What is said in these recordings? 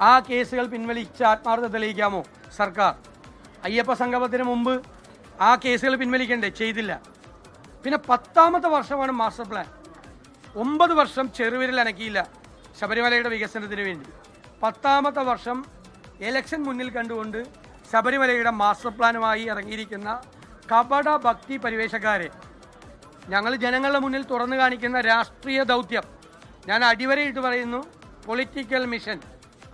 ആ കേസുകൾ പിൻവലിച്ച് ആത്മാർത്ഥത തെളിയിക്കാമോ? സർക്കാർ. അയ്യപ്പ സംഗമത്തിന് മുമ്പ് ആ കേസുകൾ പിൻവലിക്കണ്ടേ? ചെയ്തില്ല. പിന്നെ പത്താമത്തെ വർഷമാണ് മാസ്റ്റർ പ്ലാൻ. ഒമ്പത് വർഷം ചെറുവിരൽ അനക്കിയില്ല ശബരിമലയുടെ വികസനത്തിന് വേണ്ടി. പത്താമത്തെ വർഷം എലക്ഷൻ മുന്നിൽ കണ്ടുകൊണ്ട് ശബരിമലയുടെ മാസ്റ്റർ പ്ലാനുമായി ഇറങ്ങിയിരിക്കുന്ന കപട ഭക്തി പരിവേഷക്കാരെ. ഞങ്ങൾ ജനങ്ങളുടെ മുന്നിൽ തുറന്നു കാണിക്കുന്ന രാഷ്ട്രീയ ദൗത്യം. ഞാൻ അടിവരയിട്ട് പറയുന്നു പൊളിറ്റിക്കൽ മിഷൻ.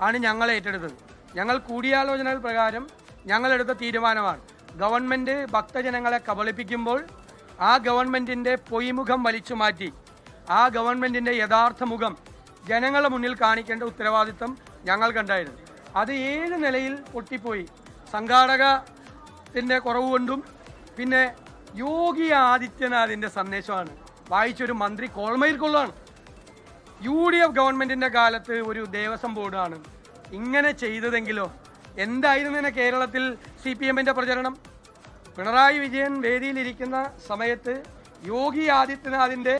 ആണ് ഞങ്ങൾ ഏറ്റെടുത്തത്. ഞങ്ങൾ കൂടിയാലോചനകൾ പ്രകാരം ഞങ്ങളെടുത്ത തീരുമാനമാണ്. ഗവൺമെന്റ് ഭക്തജനങ്ങളെ കബളിപ്പിക്കുമ്പോൾ ആ ഗവൺമെന്റിന്റെ പൊയ്മുഖം വലിച്ചു മാറ്റി ആ ഗവൺമെന്റിന്റെ യഥാർത്ഥ മുഖം ജനങ്ങളുടെ മുന്നിൽ കാണിക്കേണ്ട ഉത്തരവാദിത്തം ഞങ്ങൾക്കുണ്ടായിരുന്നു അത് ഏത് നിലയിൽ പൊട്ടിപ്പോയി? സംഘാടകത്തിന്റെ കുറവ് കൊണ്ടും പിന്നെ യോഗി ആദിത്യനാഥിന്റെ സന്ദേശമാണ്. വായിച്ചൊരു മന്ത്രി കോൾമയിൽ കൊള്ളാണ് യു ഡി എഫ് ഗവൺമെന്റിന്റെ കാലത്ത് ഒരു ദേവസ്വം ബോർഡാണ്. ഇങ്ങനെ ചെയ്തതെങ്കിലോ? എന്തായിരുന്നു കേരളത്തിൽ സി പി എമ്മിന്റെ പ്രചരണം? പിണറായി വിജയൻ വേദിയിലിരിക്കുന്ന സമയത്ത് യോഗി ആദിത്യനാഥിന്റെ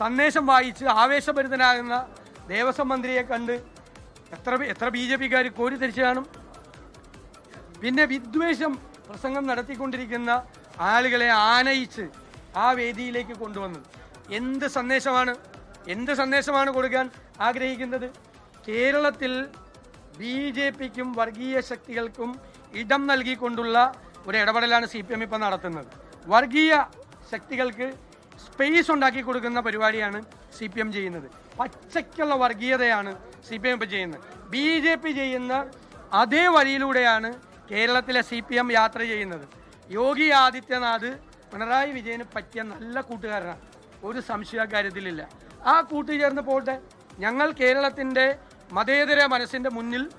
സന്ദേശം വായിച്ച് ആവേശഭരിതനാകുന്ന ദേവസ്വം മന്ത്രിയെ കണ്ട് എത്ര എത്ര ബി ജെ പിക്കാർ കോരിത്തിരിച്ചു കാണും? പിന്നെ വിദ്വേഷം പ്രസംഗം നടത്തിക്കൊണ്ടിരിക്കുന്ന ആളുകളെ ആനയിച്ച് ആ വേദിയിലേക്ക് കൊണ്ടുവന്നത്. എന്ത് സന്ദേശമാണ്? എന്ത് സന്ദേശമാണ് കൊടുക്കാൻ ആഗ്രഹിക്കുന്നത്? കേരളത്തിൽ ബി ജെ പിക്കും വർഗീയ ശക്തികൾക്കും ഇടം നൽകിക്കൊണ്ടുള്ള ഒരു ഇടപെടലാണ് സി പി എം ഇപ്പം നടത്തുന്നത്. വർഗീയ ശക്തികൾക്ക് സ്പേസ് ഉണ്ടാക്കി കൊടുക്കുന്ന പരിപാടിയാണ് സി പി എം ചെയ്യുന്നത്. പച്ചയ്ക്കുള്ള വർഗീയതയാണ് സി പി എം ഇപ്പം ചെയ്യുന്നത്. ബി ജെ പി ചെയ്യുന്ന അതേ വഴിയിലൂടെയാണ് കേരളത്തിലെ സി പി എം യാത്ര ചെയ്യുന്നത്. യോഗി ആദിത്യനാഥ് പിണറായി വിജയന് പറ്റിയ നല്ല കൂട്ടുകാരനാണ്. ഒരു സംശയ കാര്യത്തിലില്ല ആ കൂട്ടുചേർന്ന് പോട്ടെ. ഞങ്ങൾ കേരളത്തിന്റെ മതേതര മനസ്സിന്റെ മുന്നിൽ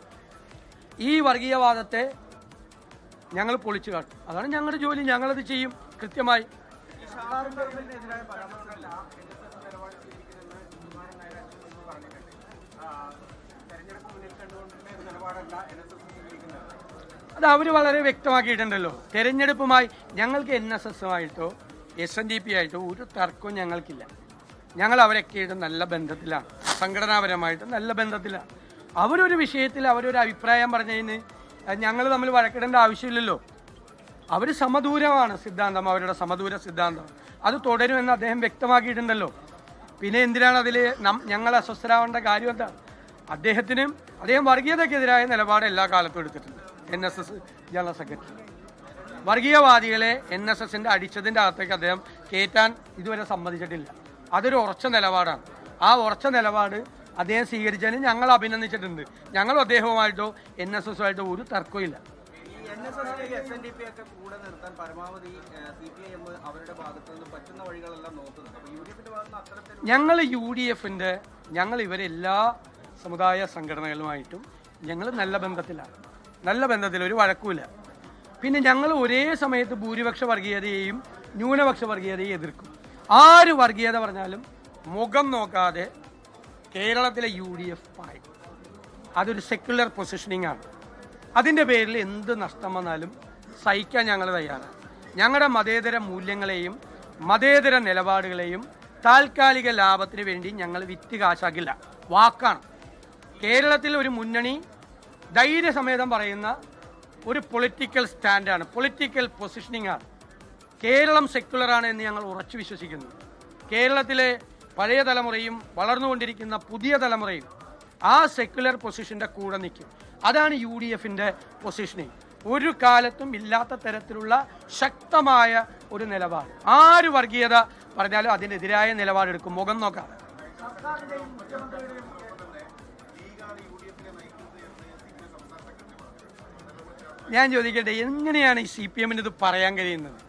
ഈ വർഗീയവാദത്തെ ഞങ്ങൾ പൊളിച്ചു കാട്ടും. അതാണ് ഞങ്ങളുടെ ജോലി. ഞങ്ങളത് ചെയ്യും. കൃത്യമായി. അത് അവർ വളരെ വ്യക്തമാക്കിയിട്ടുണ്ടല്ലോ. തെരഞ്ഞെടുപ്പുമായി ഞങ്ങൾക്ക് എൻ എസ് എസുമായിട്ടോ എസ് എൻ ഡി പി ആയിട്ടോ ഒരു തർക്കവും ഞങ്ങൾക്കില്ല. ഞങ്ങൾ അവരൊക്കെയായിട്ട് നല്ല ബന്ധത്തിലാണ്. സംഘടനാപരമായിട്ട് നല്ല ബന്ധത്തിലാണ്. അവരൊരു വിഷയത്തിൽ അവരൊരു അഭിപ്രായം പറഞ്ഞതിന് ഞങ്ങൾ തമ്മിൽ വഴക്കിടേണ്ട ആവശ്യമില്ലല്ലോ. അവർ സമദൂരമാണ് സിദ്ധാന്തം അവരുടെ സമദൂര സിദ്ധാന്തം. അത് തുടരുമെന്ന് അദ്ദേഹം വ്യക്തമാക്കിയിട്ടുണ്ടല്ലോ. പിന്നെ എന്തിനാണ് അതിൽ ഞങ്ങൾ അസ്വസ്ഥരാവേണ്ട കാര്യം എന്താ? അദ്ദേഹത്തിനും അദ്ദേഹം വർഗീയതയ്ക്കെതിരായ നിലപാട് എല്ലാ കാലത്തും എടുത്തിട്ടുണ്ട്. N S S general secretary. വർഗീയവാദികളെ N S എസിന്റെ അടിച്ചതിന്റെ അകത്തേക്ക് അദ്ദേഹം കയറ്റാൻ ഇതുവരെ സമ്മതിച്ചിട്ടില്ല. അതൊരു ഉറച്ച നിലപാടാണ്. ആ ഉറച്ച നിലപാട് അദ്ദേഹം സ്വീകരിച്ചതിന് ഞങ്ങൾ അഭിനന്ദിച്ചിട്ടുണ്ട്. ഞങ്ങൾ അദ്ദേഹവുമായിട്ടോ എൻ എസ് എസുമായിട്ടോ ഒരു തർക്കവും ഇല്ല. എഫിന്റെ ഞങ്ങൾ യു ഡി എഫിന്റെ ഞങ്ങൾ ഇവരെല്ലാ സമുദായ സംഘടനകളുമായിട്ടും ഞങ്ങൾ നല്ല ബന്ധത്തിലാണ്. നല്ല ബന്ധത്തിൽ ഒരു വഴക്കുമില്ല പിന്നെ ഞങ്ങൾ ഒരേ സമയത്ത് ഭൂരിപക്ഷ വർഗീയതയെയും ന്യൂനപക്ഷ വർഗീയതയെയും എതിർക്കും. ആര് വർഗീയത പറഞ്ഞാലും മുഖം നോക്കാതെ കേരളത്തിലെ യു ഡി എഫ് പായി. അതൊരു സെക്യുലർ പൊസിഷനിങ് ആണ്. അതിന്റെ പേരിൽ എന്ത് നഷ്ടം വന്നാലും സഹിക്കാൻ ഞങ്ങൾ തയ്യാറാണ്. ഞങ്ങളുടെ മതേതര മൂല്യങ്ങളെയും മതേതര നിലപാടുകളെയും താൽക്കാലിക ലാഭത്തിന് വേണ്ടി ഞങ്ങൾ വിറ്റ് കാശാക്കില്ല. വാക്കാണ്. കേരളത്തിൽ ഒരു മുന്നണി ധൈര്യസമേതം പറയുന്ന ഒരു പൊളിറ്റിക്കൽ സ്റ്റാൻഡാണ് പൊളിറ്റിക്കൽ പൊസിഷനിങ് ആണ്. കേരളം സെക്യുലറാണ് എന്ന് ഞങ്ങൾ ഉറച്ചു വിശ്വസിക്കുന്നു. കേരളത്തിലെ പഴയ തലമുറയും വളർന്നുകൊണ്ടിരിക്കുന്ന പുതിയ തലമുറയും ആ സെക്യുലർ പൊസിഷന്റെ കൂടെ നിൽക്കും. അതാണ് യു ഡി എഫിന്റെ പൊസിഷനിങ് ഒരു കാലത്തും ഇല്ലാത്ത തരത്തിലുള്ള ശക്തമായ ഒരു നിലപാട്. ആര് വർഗീയത പറഞ്ഞാലും അതിനെതിരായ നിലപാടെടുക്കും. മുഖം നോക്കാം. ഞാൻ ചോദിക്കട്ടെ എങ്ങനെയാണ് ഈ സി പി എമ്മിന് ഇത് പറയാൻ കഴിയുന്നത്?